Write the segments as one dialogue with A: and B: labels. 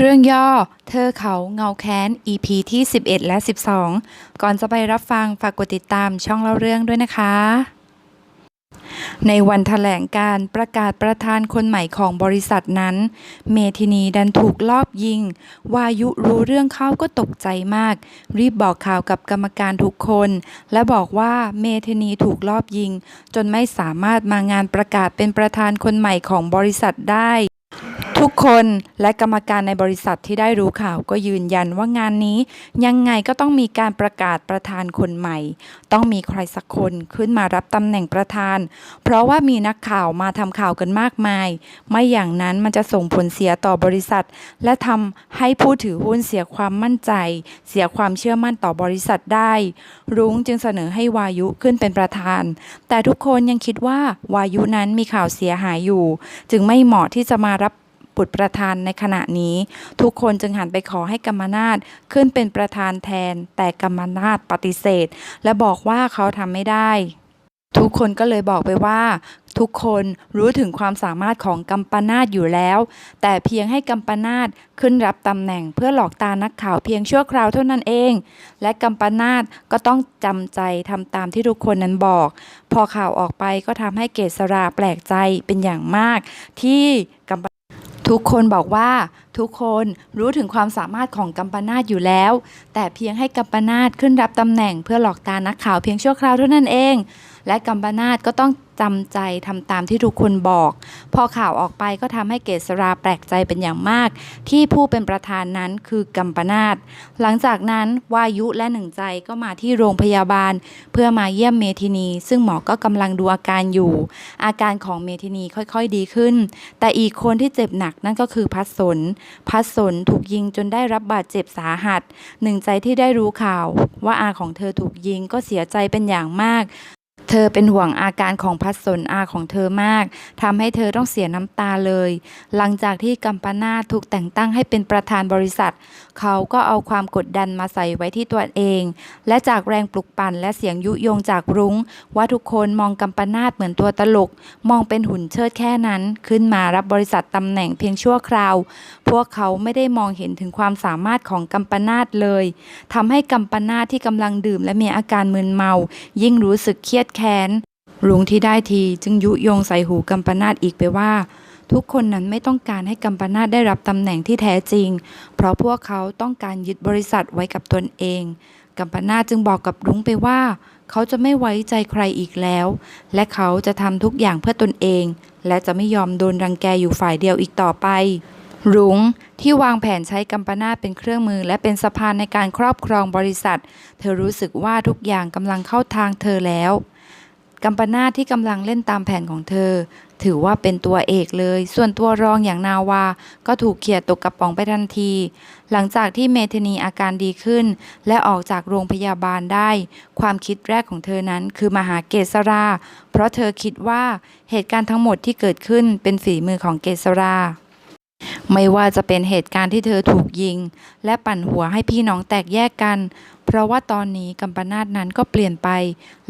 A: เรื่องย่อ เธอเขาเงาแค้น EP ที่ 11 และ 12 ก่อนจะไปรับฟังฝากกดติดตามช่องเล่าเรื่องด้วยนะคะ ในวันแถลงการประกาศประธานคนใหม่ของบริษัทนั้น เมทินีดันถูกลอบยิง วายุรู้เรื่องเข้าก็ตกใจมาก รีบบอกข่าวกับกรรมการทุกคน และบอกว่าเมทินีถูกลอบยิง จนไม่สามารถมางานประกาศเป็นประธานคนใหม่ของบริษัทได้ ทุกคนและกรรมการในบริษัทที่ได้รู้ข่าวก็ยืนยันว่างานนี้ยังไงก็ต้องมีการประกาศประธานคนใหม่ ต้องมีใครสักคนขึ้นมารับตำแหน่งประธาน เพราะว่ามีนักข่าวมาทำข่าวกันมากมาย ไม่อย่างนั้นมันจะส่งผลเสียต่อบริษัท และทำให้ผู้ถือหุ้นเสียความมั่นใจ เสียความเชื่อมั่นต่อบริษัทได้ รุ้งจึงเสนอให้วายุขึ้นเป็นประธาน แต่ทุกคนยังคิดว่าวายุนั้นมีข่าวเสียหายอยู่ จึงไม่เหมาะที่จะมารับ บุตรประธานในขณะนี้ ทุกคนจึงหันไปขอให้กรรมนาถขึ้นเป็นประธานแทน แต่กรรมนาถปฏิเสธ และบอกว่าเขาทำไม่ได้ ทุกคนก็เลยบอกไปว่า ทุกคนรู้ถึงความสามารถของกัมปนาตอยู่แล้ว แต่เพียงให้กัมปนาตขึ้นรับตำแหน่งเพื่อหลอกตานักข่าวเพียงชั่วคราวเท่านั้นเอง และกัมปนาตก็ต้องจำใจทำตามที่ทุกคนนั้นบอก พอข่าวออกไปก็ทำให้เกษราแปลกใจเป็นอย่างมาก ที่กัมป ทุกคนบอกว่าทุกคนรู้ถึงความสามารถของกัมปนาตอยู่แล้ว แต่เพียงให้กัมปนาตขึ้นรับตำแหน่งเพื่อหลอกตานักข่าวเพียงชั่วคราวเท่านั้นเอง และกัมปนาตก็ต้องจำใจทำตามที่ทุกคนบอก พอข่าวออกไปก็ทำให้เกษราแปลกใจเป็นอย่างมาก ที่ผู้เป็นประธานนั้นคือกัมปนาตหลังจากนั้นวายุและหนึ่งใจก็มาที่โรงพยาบาล เพื่อมาเยี่ยมเมทินี ซึ่งหมอก็กำลังดูอาการอยู่ อาการของเมทินีค่อยๆดีขึ้น แต่อีกคนที่เจ็บหนักนั่นก็คือพัดสนพัดสนถูกยิงจนได้รับบาดเจ็บสาหัส หนึ่งใจที่ได้รู้ข่าว ว่าอาของเธอถูกยิงก็เสียใจเป็นอย่างมาก เธอเป็นห่วงอาการของพัดสนอาของเธอมาก ทำให้เธอต้องเสียน้ำตาเลย หลังจากที่กัมปนาตถูกแต่งตั้งให้เป็นประธานบริษัท เขาก็เอาความกดดันมาใส่ไว้ที่ตัวเอง และจากแรงปลุกปั่นและเสียงยุยงจากรุง้ง ว่าทุกคนมองกัมปนาตเหมือนตัวตลก มองเป็นหุ่นเชิดแค่นั้น ขึ้นมารับบริษัทตำแหน่งเพียงชั่วคราว พวกเขาไม่ได้มองเห็นถึงความสามารถของกัมปนาตเลยทำให้กัมปนาตที่กำลังดื่มและมีอาการมึนเมา ยิ่งรู้สึกเครียดแค้นรุ้งที่ได้ทีจึงยุยงใส่หูกัมปนาตอีกไปว่า ทุกคนนั้นไม่ต้องการให้กัมปนาตได้รับตำแหน่งที่แท้จริง เพราะพวกเขาต้องการยึดบริษัทไว้กับตนเอง กัมปนาตจึงบอกกับรุ้งไปว่า เขาจะไม่ไว้ใจใครอีกแล้ว และเขาจะทำทุกอย่างเพื่อตนเอง และจะไม่ยอมโดนรังแกอยู่ฝ่ายเดียวอีกต่อไปรุ้งที่วางแผนใช้กัมปนาตเป็นเครื่องมือ และเป็นสะพานในการครอบครองบริษัท เธอรู้สึกว่าทุกอย่างกำลังเข้าทางเธอแล้ว กัมปนาที่กำลังเล่นตามแผนของเธอ ถือว่าเป็นตัวเอกเลย ส่วนตัวรองอย่างนาวา ก็ถูกเขี่ยตกกระป๋องไปทันที หลังจากที่เมเทนีอาการดีขึ้น และออกจากโรงพยาบาลได้ ความคิดแรกของเธอนั้นคือมาหาเกษรา เพราะเธอคิดว่าเหตุการณ์ทั้งหมดที่เกิดขึ้นเป็นฝีมือของเกษรา ไม่ว่าจะเป็นเหตุการณ์ที่เธอถูกยิง และปั่นหัวให้พี่น้องแตกแยกกัน เพราะว่าตอนนี้กัมปนาตนั้นก็เปลี่ยนไป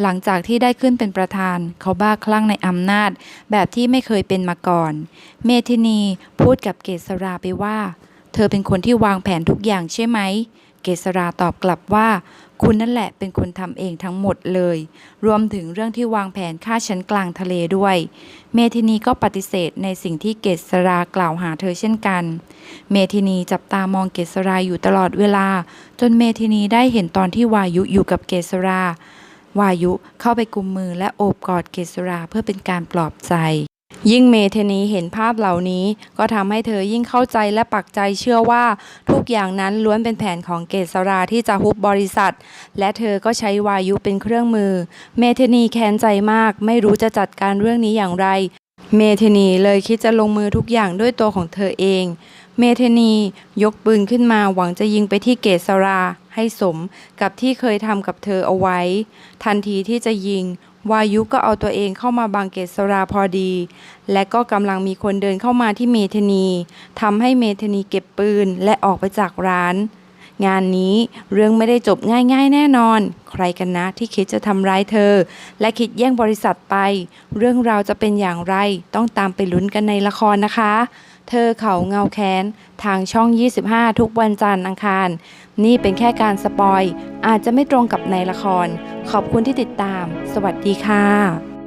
A: หลังจากที่ได้ขึ้นเป็นประธาน เขาบ้าคลั่งในอำนาจ แบบที่ไม่เคยเป็นมาก่อน เมธินีพูดกับเกษราไปว่า เธอเป็นคนที่วางแผนทุกอย่างใช่ไหม กษราตอบกลับว่า คุณนั่นแหละเป็นคนทำเองทั้งหมดเลย รวมถึงเรื่องที่วางแผนฆ่าฉันกลางทะเลด้วย เมทินีก็ปฏิเสธในสิ่งที่เกษรากล่าวหาเธอเช่นกัน เมทินีจับตามองเกษราอยู่ตลอดเวลา จนเมทินีได้เห็นตอนที่วายุอยู่กับเกษราวายุเข้าไปกุมมือและโอบกอดเกษราเพื่อเป็นการปลอบใจ ยิ่งเมเทนีเห็นภาพเหล่านี้ ก็ทำให้เธอยิ่งเข้าใจและปักใจเชื่อว่าทุกอย่างนั้นล้วนเป็นแผนของเกษราที่จะฮุบบริษัท และเธอก็ใช้วายุเป็นเครื่องมือ เมเทนีแค้นใจมาก ไม่รู้จะจัดการเรื่องนี้อย่างไร เมเทนีเลยคิดจะลงมือทุกอย่างด้วยตัวของเธอเอง เมเทนียกปืนขึ้นมาหวังจะยิงไปที่เกษราให้สมกับที่เคยทำกับเธอเอาไว้ ทันทีที่จะยิง วายุก็เอาตัวเองเข้ามาบังเกษราพอดี และก็กำลังมีคนเดินเข้ามาที่เมเทนีทำให้เมเทนีเก็บปืนและออกไปจากร้าน งานนี้เรื่องไม่ได้จบง่ายๆ แน่นอน ใครกันนะที่คิดจะทำร้ายเธอ และคิดแย่งบริษัทไป เรื่องราวจะเป็นอย่างไรต้องตามไปลุ้นกันในละครนะคะ เธอเขาเงาแค้น ทางช่อง 25 ทุกวันจันทร์อังคาร นี่เป็นแค่การสปอย อาจจะไม่ตรงกับในละคร ขอบคุณที่ติดตาม สวัสดีค่ะ